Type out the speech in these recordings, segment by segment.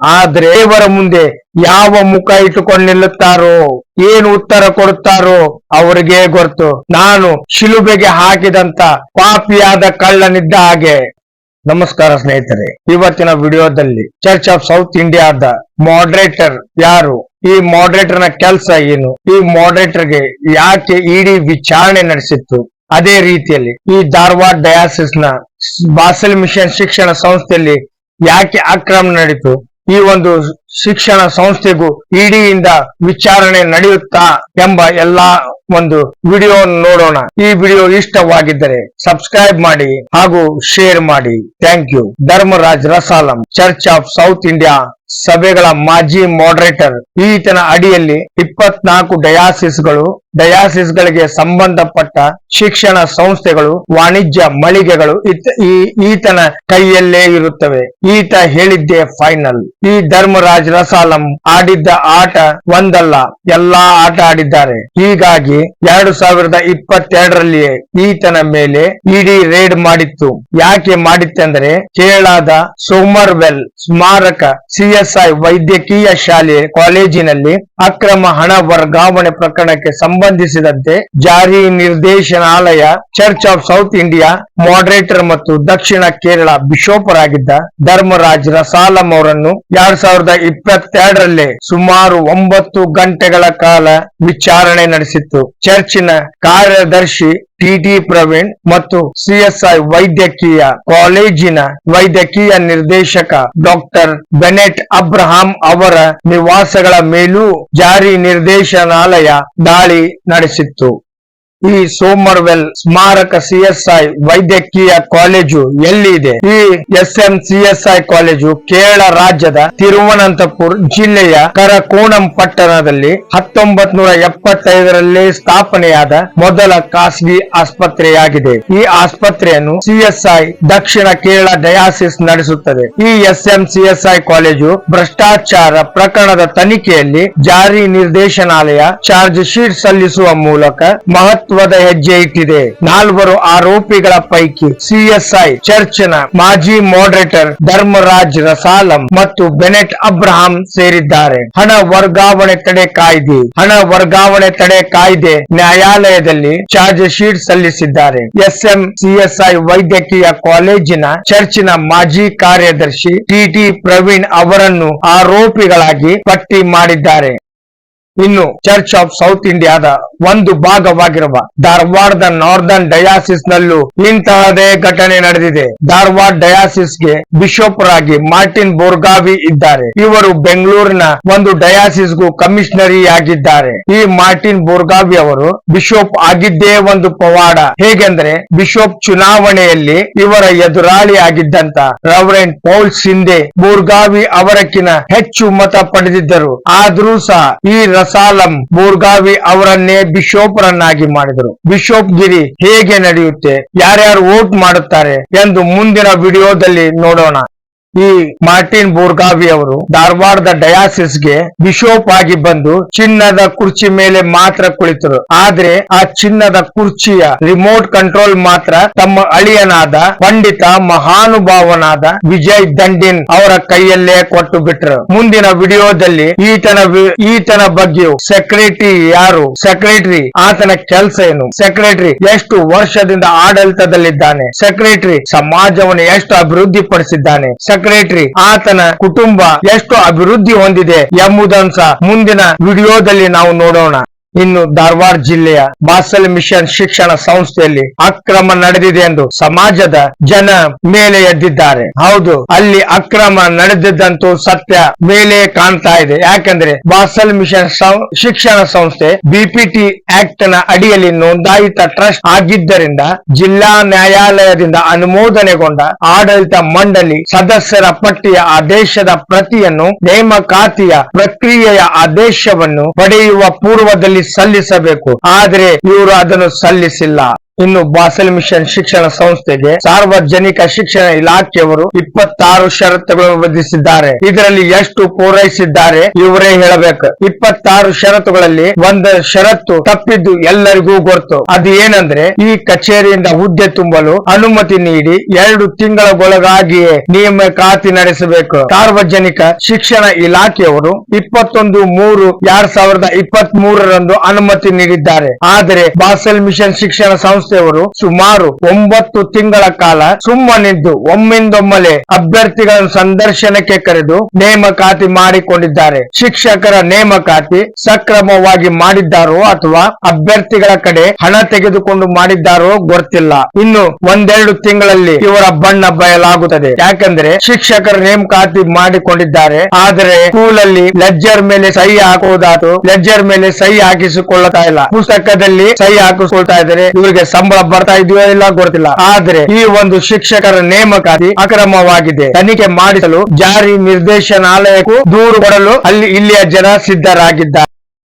ಆದ್ರೆ ದೇವರ ಮುಂದೆ ಯಾವ ಮುಖ ಇಟ್ಟುಕೊಂಡು ನಿಲ್ಲುತ್ತಾರೋ, ಏನು ಉತ್ತರ ಕೊಡುತ್ತಾರೋ ಅವರಿಗೆ ಗೊತ್ತು. ನಾನು ಶಿಲುಬೆಗೆ ಹಾಕಿದಂತ ಪಾಪಿಯಾದ ಕಳ್ಳನಿದ್ದ ಹಾಗೆ. ನಮಸ್ಕಾರ ಸ್ನೇಹಿತರೆ, ಇವತ್ತಿನ ವಿಡಿಯೋದಲ್ಲಿ ಚರ್ಚ್ ಆಫ್ ಸೌತ್ ಇಂಡಿಯಾದ ಮಾಡ್ರೇಟರ್ ಯಾರು? ಈ ಮಾಡ್ರೇಟರ್ನ ಕೆಲಸ ಏನು? ಈ ಮಾಡ್ರೇಟರ್ಗೆ ಯಾಕೆ ಇಡಿ ವಿಚಾರಣೆ ನಡೆಸಿತ್ತು? ಅದೇ ರೀತಿಯಲ್ಲಿ ಈ ಧಾರವಾಡ ಡಯಾಸಿಸ್ನ ಬಾಸಲ್ ಮಿಷನ್ ಶಿಕ್ಷಣ ಸಂಸ್ಥೆಯಲ್ಲಿ ಯಾಕೆ ಆಕ್ರಮಣ ನಡೀತು? ಈ ಒಂದು ಶಿಕ್ಷಣ ಸಂಸ್ಥೆಗೂ ಇಡಿಯಿಂದ ವಿಚಾರಣೆ ನಡೆಯುತ್ತಾ ಎಂಬ ಎಲ್ಲಾ ಒಂದು ವಿಡಿಯೋ ನೋಡೋಣ. ಈ ವಿಡಿಯೋ ಇಷ್ಟವಾಗಿದ್ದರೆ ಸಬ್ಸ್ಕ್ರೈಬ್ ಮಾಡಿ ಹಾಗೂ ಶೇರ್ ಮಾಡಿ. Thank you. Dharmaraj Rasalam, church of South India ಸಭೆಗಳ ಮಾಜಿ ಮಾಡರೇಟರ್ ಈತನ ಅಡಿಯಲ್ಲಿ ಇಪ್ಪತ್ನಾಲ್ಕು ಡಯಾಸಿಸ್ಗಳು ಡಯಾಸಿಸ್ಗಳಿಗೆ ಸಂಬಂಧಪಟ್ಟ ಶಿಕ್ಷಣ ಸಂಸ್ಥೆಗಳು, ವಾಣಿಜ್ಯ ಮಳಿಗೆಗಳು ಈತನ ಕೈಯಲ್ಲೇ ಇರುತ್ತವೆ. ಈತ ಹೇಳಿದ್ದೇ ಫೈನಲ್. ಈ ಧರ್ಮರಾಜ್ ರಸಾಲಂ ಆಡಿದ್ದ ಆಟ ಒಂದಲ್ಲ, ಎಲ್ಲಾ ಆಟ ಆಡಿದ್ದಾರೆ. ಹೀಗಾಗಿ ಎರಡು ಸಾವಿರದ ಇಪ್ಪತ್ತೆರಡರಲ್ಲಿಯೇ ಈತನ ಮೇಲೆ ಇಡಿ ರೇಡ್ ಮಾಡಿತ್ತು. ಯಾಕೆ ಮಾಡಿತ್ತೆಂದರೆ ಕೇರಳದ ಸೋಮರ್ವೆಲ್ ಸ್ಮಾರಕ ಸಿಎಸ್ಐ ವೈದ್ಯಕೀಯ ಶಾಲೆ ಕಾಲೇಜಿನಲ್ಲಿ ಅಕ್ರಮ ಹಣ ವರ್ಗಾವಣೆ ಪ್ರಕರಣಕ್ಕೆ ಸಂಬಂಧಿಸಿದಂತೆ ಜಾರಿ ನಿರ್ದೇಶನಾಲಯ church of South India moderator ಮತ್ತು ದಕ್ಷಿಣ ಕೇರಳ ಬಿಷೋಪರಾಗಿದ್ದ ಧರ್ಮರಾಜ್ ರಸಾಲಂ ಅವರನ್ನು ಎರಡ್ ಸಾವಿರದ ಇಪ್ಪತ್ತೆರಡರಲ್ಲೇ ಸುಮಾರು ಒಂಬತ್ತು ಗಂಟೆಗಳ ಕಾಲ ವಿಚಾರಣೆ ನಡೆಸಿತ್ತು. ಚರ್ಚಿನ ಕಾರ್ಯದರ್ಶಿ ಟಿಟಿ ಪ್ರವೀಣ್ ಮತ್ತು ಸಿಎಸ್ಐ ವೈದ್ಯಕೀಯ ಕಾಲೇಜಿನ ವೈದ್ಯಕೀಯ ನಿರ್ದೇಶಕ ಡಾಕ್ಟರ್ ಬೆನೆಟ್ ಅಬ್ರಹಾಂ ಅವರ ನಿವಾಸಗಳ ಮೇಲೂ ಜಾರಿ ನಿರ್ದೇಶನಾಲಯ ದಾಳಿ ನಡೆಸಿತ್ತು. ಈ ಸೋಮರ್ವೆಲ್ ಸ್ಮಾರಕ ಸಿಎಸ್ಐ ವೈದ್ಯಕೀಯ ಕಾಲೇಜು ಎಲ್ಲಿದೆ ಈ S M CSI college Kerala ರಾಜ್ಯದ ತಿರುವನಂತಪುರ ಜಿಲ್ಲೆಯ ಕರಕೋಣಂ ಪಟ್ಟಣದಲ್ಲಿ ಹತ್ತೊಂಬತ್ ನೂರ ಎಪ್ಪತ್ತೈದರಲ್ಲಿ ಸ್ಥಾಪನೆಯಾದ ಮೊದಲ ಖಾಸಗಿ ಆಸ್ಪತ್ರೆಯಾಗಿದೆ. ಈ ಆಸ್ಪತ್ರೆಯನ್ನು ಸಿಎಸ್ಐ ದಕ್ಷಿಣ ಕೇರಳ ಡಯಾಸಿಸ್ ನಡೆಸುತ್ತದೆ. ಈ ಎಸ್ ಎಂ ಸಿಎಸ್ಐ ಕಾಲೇಜು ಭ್ರಷ್ಟಾಚಾರ ಪ್ರಕರಣದ ತನಿಖೆಯಲ್ಲಿ ಜಾರಿ ನಿರ್ದೇಶನಾಲಯ ಚಾರ್ಜ್ ಶೀಟ್ ಸಲ್ಲಿಸುವ ಮೂಲಕ ಮಹತ್ವದ ಹೆಜ್ಜೆ ಇಟ್ಟಿದೆ. ನಾಲ್ವರು ಆರೋಪಿಗಳ ಪೈಕಿ ಸಿಎಸ್ಐ ಚರ್ಚ್ನ ಮಾಜಿ ಮಾಡರೇಟರ್ ಧರ್ಮರಾಜ್ ರಸಾಲಂ ಮತ್ತು ಬೆನೆಟ್ ಅಬ್ರಹಾಂ ಸೇರಿದ್ದಾರೆ. ಹಣ ವರ್ಗಾವಣೆ ತಡೆ ಕಾಯ್ದೆ, ಹಣ ವರ್ಗಾವಣೆ ತಡೆ ಕಾಯ್ದೆ ನ್ಯಾಯಾಲಯದಲ್ಲಿ ಚಾರ್ಜ್ ಶೀಟ್ ಸಲ್ಲಿಸಿದ್ದಾರೆ. ಎಸ್ಎಂ ಸಿಎಸ್ಐ ವೈದ್ಯಕೀಯ ಕಾಲೇಜಿನ ಚರ್ಚಿನ ಮಾಜಿ ಕಾರ್ಯದರ್ಶಿ ಟಿಟಿ ಪ್ರವೀಣ್ ಅವರನ್ನು ಆರೋಪಿಗಳಾಗಿ ಪಟ್ಟಿ ಮಾಡಿದ್ದಾರೆ. ಇನ್ನು ಚರ್ಚ್ ಆಫ್ ಸೌತ್ ಇಂಡಿಯಾದ ಒಂದು ಭಾಗವಾಗಿರುವ ಧಾರವಾಡದ ನಾರ್ದರ್ನ್ ಡಯಾಸಿಸ್ ನಲ್ಲೂ ಇಂತಹದೇ ಘಟನೆ ನಡೆದಿದೆ. ಧಾರವಾಡ ಡಯಾಸಿಸ್ಗೆ ಬಿಷಪ್ರಾಗಿ ಮಾರ್ಟಿನ್ ಬೋರ್ಗಾವಿ ಇದ್ದಾರೆ. ಇವರು ಬೆಂಗಳೂರಿನ ಒಂದು ಡಯಾಸಿಸ್ಗೂ ಕಮಿಷನರಿ ಆಗಿದ್ದಾರೆ. ಈ ಮಾರ್ಟಿನ್ ಬೋರ್ಗಾವಿ ಅವರು ಬಿಷಪ್ ಆಗಿದ್ದೇ ಒಂದು ಪವಾಡ. ಹೇಗೆಂದ್ರೆ ಬಿಷಪ್ ಚುನಾವಣೆಯಲ್ಲಿ ಇವರ ಎದುರಾಳಿ ಆಗಿದ್ದಂತ ರವರೆಂಟ್ ಪೌಲ್ ಸಿಂಧೆ ಬೋರ್ಗಾವಿ ಅವರಕ್ಕಿನ ಹೆಚ್ಚು ಮತ ಪಡೆದಿದ್ದರು. ಆದ್ರೂ ಸಹ ಈ ರಸಾಲಂ ಬೂರ್ಗಾವಿ ಅವರನ್ನೇ ಬಿಷೋಪರನ್ನಾಗಿ ಮಾಡಿದರು. ಬಿಷೋಪ್ ಗಿರಿ ಹೇಗೆ ನಡೆಯುತ್ತೆ? ಯಾರ್ಯಾರು ವೋಟ್ ಮಾಡುತ್ತಾರೆ ಎಂದು ಮುಂದಿನ ವಿಡಿಯೋದಲ್ಲಿ ನೋಡೋಣ. ಈ ಮಾರ್ಟಿನ್ ಬೋರ್ಗಾವಿ ಅವರು ಧಾರವಾಡದ ಡಯಾಸಿಸ್ಗೆ ಬಿಷೋಪ್ ಆಗಿ ಬಂದು ಚಿನ್ನದ ಕುರ್ಚಿ ಮೇಲೆ ಮಾತ್ರ ಕುಳಿತರು. ಆದ್ರೆ ಆ ಚಿನ್ನದ ಕುರ್ಚಿಯ ರಿಮೋಟ್ ಕಂಟ್ರೋಲ್ ಮಾತ್ರ ತಮ್ಮ ಅಳಿಯನಾದ ಪಂಡಿತ ಮಹಾನುಭಾವನಾದ ವಿಜಯ್ ದಂಡಿನ್ ಅವರ ಕೈಯಲ್ಲೇ ಕೊಟ್ಟು ಬಿಟ್ರು. ಮುಂದಿನ ವಿಡಿಯೋದಲ್ಲಿ ಈತನ ಈತನ ಬಗ್ಗೆಯೂ ಸೆಕ್ರೆಟರಿ ಯಾರು? ಸೆಕ್ರೆಟರಿ, ಆತನ ಕೆಲಸ ಏನು? ಸೆಕ್ರೆಟರಿ ಎಷ್ಟು ವರ್ಷದಿಂದ ಆಡಳಿತದಲ್ಲಿದ್ದಾನೆ? ಸೆಕ್ರೆಟರಿ, ಸಮಾಜವನ್ನು ಎಷ್ಟು ಅಭಿವೃದ್ಧಿ ಪಡಿಸಿದ್ದಾನೆ ಸೆಕ್ರೆಟರಿ ಆತನ ಕುಟುಂಬ ಎಷ್ಟು ಅಭಿವೃದ್ಧಿ ಹೊಂದಿದೆ ಎಂಬುದನ್ನು ಸಹ ಮುಂದಿನ ವಿಡಿಯೋದಲ್ಲಿ ನಾವು ನೋಡೋಣ. ಇನ್ನು ಧಾರವಾಡ ಜಿಲ್ಲೆಯ ಬಾಸಲ್ ಮಿಷನ್ ಶಿಕ್ಷಣ ಸಂಸ್ಥೆಯಲ್ಲಿ ಅಕ್ರಮ ನಡೆದಿದೆ ಎಂದು ಸಮಾಜದ ಜನ ಮೇಲೆ ಎದ್ದಿದ್ದಾರೆ. ಹೌದು, ಅಲ್ಲಿ ಅಕ್ರಮ ನಡೆದಿದ್ದಂತೂ ಸತ್ಯ ಮೇಲೆ ಕಾಣ್ತಾ ಇದೆ. ಯಾಕಂದ್ರೆ ಬಾಸಲ್ ಮಿಷನ್ ಶಿಕ್ಷಣ ಸಂಸ್ಥೆ ಬಿಪಿಟಿ ಆಕ್ಟ್ನ ಅಡಿಯಲ್ಲಿ ನೋಂದಾಯಿತ ಟ್ರಸ್ಟ್ ಆಗಿದ್ದರಿಂದ ಜಿಲ್ಲಾ ನ್ಯಾಯಾಲಯದಿಂದ ಅನುಮೋದನೆಗೊಂಡ ಆಡಳಿತ ಮಂಡಳಿ ಸದಸ್ಯರ ಪಟ್ಟಿಯ ಆದೇಶದ ಪ್ರತಿಯನ್ನು ನೇಮಕಾತಿಯ ಪ್ರಕ್ರಿಯೆಯ ಆದೇಶವನ್ನು ಪಡೆಯುವ ಪೂರ್ವದಲ್ಲಿ ಸಲ್ಲಿಸಬೇಕು. ಆದರೆ ಇವರು ಅದನ್ನು ಸಲ್ಲಿಸಿಲ್ಲ. ಇನ್ನು ಬಾಸಲ್ ಮಿಷನ್ ಶಿಕ್ಷಣ ಸಂಸ್ಥೆಗೆ ಸಾರ್ವಜನಿಕ ಶಿಕ್ಷಣ ಇಲಾಖೆಯವರು ಇಪ್ಪತ್ತಾರು ಷರತ್ತುಗಳನ್ನು ವಿಧಿಸಿದ್ದಾರೆ. ಇದರಲ್ಲಿ ಎಷ್ಟು ಪೂರೈಸಿದ್ದಾರೆ ಇವರೇ ಹೇಳಬೇಕು. ಇಪ್ಪತ್ತಾರು ಷರತ್ತುಗಳಲ್ಲಿ ಒಂದು ಷರತ್ತು ತಪ್ಪಿದ್ದು ಎಲ್ಲರಿಗೂ ಗೊತ್ತು. ಅದು ಏನಂದ್ರೆ ಈ ಕಚೇರಿಯಿಂದ ಹುದ್ದೆ ತುಂಬಲು ಅನುಮತಿ ನೀಡಿ ಎರಡು ತಿಂಗಳಗೊಳಗಾಗಿಯೇ ನೇಮಕಾತಿ ನಡೆಸಬೇಕು. ಸಾರ್ವಜನಿಕ ಶಿಕ್ಷಣ ಇಲಾಖೆಯವರು ಇಪ್ಪತ್ತೊಂದು ಮೂರು ಎರಡ್ ಸಾವಿರದ ಅನುಮತಿ ನೀಡಿದ್ದಾರೆ. ಆದರೆ ಬಾಸೆಲ್ ಮಿಷನ್ ಶಿಕ್ಷಣ ಸಂಸ್ಥೆಯವರು ಸುಮಾರು ಒಂಬತ್ತು ತಿಂಗಳ ಕಾಲ ಸುಮ್ಮನಿದ್ದು ಒಮ್ಮಿಂದೊಮ್ಮಲೆ ಅಭ್ಯರ್ಥಿಗಳನ್ನು ಸಂದರ್ಶನಕ್ಕೆ ಕರೆದು ನೇಮಕಾತಿ ಮಾಡಿಕೊಂಡಿದ್ದಾರೆ. ಶಿಕ್ಷಕರ ನೇಮಕಾತಿ ಸಕ್ರಮವಾಗಿ ಮಾಡಿದ್ದಾರೋ ಅಥವಾ ಅಭ್ಯರ್ಥಿಗಳ ಕಡೆ ಹಣ ತೆಗೆದುಕೊಂಡು ಮಾಡಿದ್ದಾರೋ ಗೊತ್ತಿಲ್ಲ. ಇನ್ನು ಒಂದೆರಡು ತಿಂಗಳಲ್ಲಿ ಇವರ ಬಣ್ಣ ಬಯಲಾಗುತ್ತದೆ. ಯಾಕಂದ್ರೆ ಶಿಕ್ಷಕರ ನೇಮಕಾತಿ ಮಾಡಿಕೊಂಡಿದ್ದಾರೆ. ಆದರೆ ಸ್ಕೂಲಲ್ಲಿ ಲೆಜ್ಜರ್ ಮೇಲೆ ಸಹಿ ಹಾಕುವುದಾದ್ರೂ ಲೆಜ್ಜರ್ ಮೇಲೆ ಸಹಿ ಹಾಕಿಸಿಕೊಳ್ಳುತ್ತಾ ಇಲ್ಲ. ಪುಸ್ತಕದಲ್ಲಿ ಸಹಿ ಹಾಕಿಸಿಕೊಳ್ತಾ ಇದ್ದಾರೆ ಇವರಿಗೆ ಸಂಬಳ ಬರ್ತಾ ಇದೆಯೋ ಇಲ್ಲ ಗೊತ್ತಿಲ್ಲ. ಆದ್ರೆ ಈ ಒಂದು ಶಿಕ್ಷಕರ ನೇಮಕಾತಿ ಅಕ್ರಮವಾಗಿದೆ. ತನಿಖೆ ಮಾಡಿಸಲು ಜಾರಿ ನಿರ್ದೇಶನಾಲಯಕ್ಕೂ ದೂರು ಕೊಡಲು ಅಲ್ಲಿ ಇಲ್ಲಿಯ ಜನ ಸಿದ್ಧರಾಗಿದ್ದಾರೆ.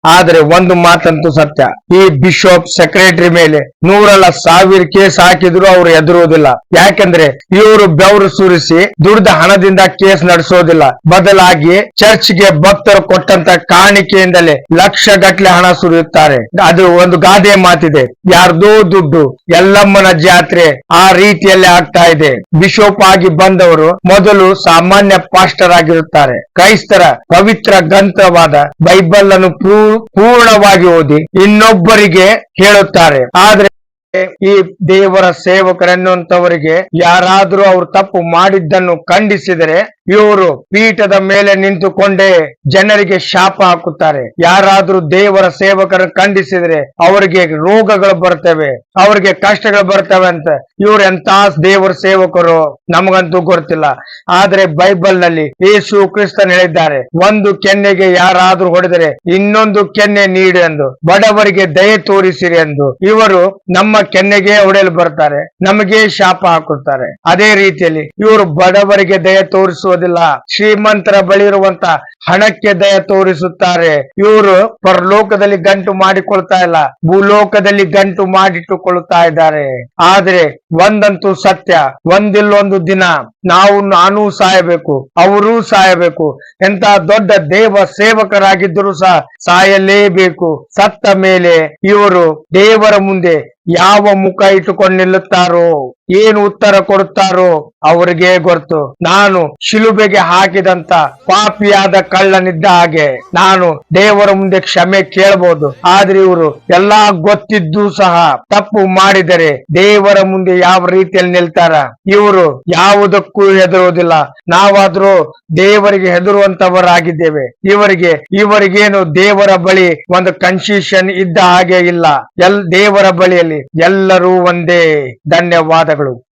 ಆದರೆ ಒಂದು ಮಾತಂತೂ ಸತ್ಯ. ಈ ಬಿಷಪ್ ಸೆಕ್ರೆಟರಿ ಮೇಲೆ ನೂರಲ್ಲ ಸಾವಿರ ಕೇಸ್ ಹಾಕಿದ್ರು ಅವ್ರು ಎದುರುವುದಿಲ್ಲ ಯಾಕಂದ್ರೆ ಇವರು ಬೆವರು ಸುರಿಸಿ ದುಡ್ದ ಹಣದಿಂದ ಕೇಸ್ ನಡೆಸೋದಿಲ್ಲ. ಬದಲಾಗಿ ಚರ್ಚ್ಗೆ ಭಕ್ತರು ಕೊಟ್ಟಂತ ಕಾಣಿಕೆಯಿಂದಲೇ ಲಕ್ಷ ಗಟ್ಟಲೆ ಹಣ ಸುರಿಯುತ್ತಾರೆ. ಅದು ಒಂದು ಗಾದೆ ಮಾತಿದೆ. ಯಾರ್ದೋ ದುಡ್ಡು ಎಲ್ಲಮ್ಮನ ಜಾತ್ರೆ ಆ ರೀತಿಯಲ್ಲಿ ಆಗ್ತಾ ಇದೆ. ಬಿಷಪ್ ಆಗಿ ಬಂದವರು ಮೊದಲು ಸಾಮಾನ್ಯ ಪಾಸ್ಟರ್ ಆಗಿರುತ್ತಾರೆ. ಕ್ರೈಸ್ತರ ಪವಿತ್ರ ಗ್ರಂಥವಾದ ಬೈಬಲ್ ಅನ್ನು ಪೂ- ಪೂರ್ಣವಾಗಿ ಓದಿ ಇನ್ನೊಬ್ಬರಿಗೆ ಹೇಳುತ್ತಾರೆ. ಆದ್ರೆ ಈ ದೇವರ ಸೇವಕರೆನ್ನುವಂತವರಿಗೆ ಯಾರಾದ್ರೂ ಅವ್ರು ತಪ್ಪು ಮಾಡಿದ್ದನ್ನು ಖಂಡಿಸಿದರೆ ಇವರು ಪೀಠದ ಮೇಲೆ ನಿಂತುಕೊಂಡೇ ಜನರಿಗೆ ಶಾಪ ಹಾಕುತ್ತಾರೆ. ಯಾರಾದ್ರೂ ದೇವರ ಸೇವಕರನ್ನು ಖಂಡಿಸಿದ್ರೆ ಅವರಿಗೆ ರೋಗಗಳು ಬರ್ತವೆ ಅವರಿಗೆ ಕಷ್ಟಗಳು ಬರ್ತವೆ ಅಂತ. ಇವ್ರು ಎಂತ ದೇವರ ಸೇವಕರು ನಮಗಂತೂ ಗೊತ್ತಿಲ್ಲ. ಆದ್ರೆ ಬೈಬಲ್ನಲ್ಲಿ ಯೇಸು ಕ್ರಿಸ್ತನ್ ಹೇಳಿದ್ದಾರೆ, ಒಂದು ಕೆನ್ನೆಗೆ ಯಾರಾದ್ರೂ ಹೊಡೆದರೆ ಇನ್ನೊಂದು ಕೆನ್ನೆ ನೀಡಿ ಎಂದು. ಬಡವರಿಗೆ ದಯೆ ತೋರಿಸಿರಿ ಎಂದು. ಇವರು ನಮ್ಮ ಕೆನ್ನೆಗೆ ಹೊಡೆಯಲು ಬರ್ತಾರೆ ನಮಗೆ ಶಾಪ ಹಾಕುತ್ತಾರೆ. ಅದೇ ರೀತಿಯಲ್ಲಿ ಇವರು ಬಡವರಿಗೆ ದಯೆ ತೋರಿಸುವುದಿಲ್ಲ. ಶ್ರೀಮಂತರ ಬಳಿ ಇರುವಂತ ಹಣಕ್ಕೆ ದಯ ತೋರಿಸುತ್ತಾರೆ. ಇವರು ಪರಲೋಕದಲ್ಲಿ ಗಂಟು ಮಾಡಿಕೊಳ್ತಾ ಇಲ್ಲ. ಭೂಲೋಕದಲ್ಲಿ ಗಂಟು ಮಾಡಿಟ್ಟುಕೊಳ್ಳುತ್ತಾ ಇದ್ದಾರೆ. ಆದ್ರೆ ಒಂದಂತೂ ಸತ್ಯ, ಒಂದಿಲ್ಲೊಂದು ದಿನ ನಾವು, ನಾನು ಸಾಯಬೇಕು, ಅವರೂ ಸಾಯಬೇಕು. ಎಂತ ದೊಡ್ಡ ದೇವ ಸೇವಕರಾಗಿದ್ದರೂ ಸಹ ಸಾಯಲೇಬೇಕು. ಸತ್ತ ಮೇಲೆ ಇವರು ದೇವರ ಮುಂದೆ ಯಾವ ಮುಖ ಇಟ್ಟುಕೊಂಡು ನಿಲ್ಲುತ್ತಾರೋ, ಏನು ಉತ್ತರ ಕೊಡುತ್ತಾರೋ ಅವರಿಗೆ ಗೊತ್ತು. ನಾನು ಶಿಲುಬೆಗೆ ಹಾಕಿದಂತ ಪಾಪಿಯಾದ ಕಳ್ಳನಿದ್ದ ಹಾಗೆ ನಾನು ದೇವರ ಮುಂದೆ ಕ್ಷಮೆ ಕೇಳಬಹುದು ಆದ್ರೆ ಇವರು ಎಲ್ಲಾ ಗೊತ್ತಿದ್ದು ಸಹ ತಪ್ಪು ಮಾಡಿದರೆ ದೇವರ ಮುಂದೆ ಯಾವ ರೀತಿಯಲ್ಲಿ ನಿಲ್ತಾರ? ಇವರು ಯಾವುದಕ್ಕೂ ಹೆದರುವುದಿಲ್ಲ. ನಾವಾದ್ರೂ ದೇವರಿಗೆ ಹೆದರುವಂತವರಾಗಿದ್ದೇವೆ. ಇವರಿಗೆ, ಇವರಿಗೇನು ದೇವರ ಬಳಿ ಒಂದು ಕನ್ಸಿಷನ್ ಇದ್ದ ಹಾಗೆ ಇಲ್ಲ. ಎಲ್, ದೇವರ ಬಳಿಯಲ್ಲಿ ಎಲ್ಲರೂ ಒಂದೇ. ಧನ್ಯವಾದಗಳು.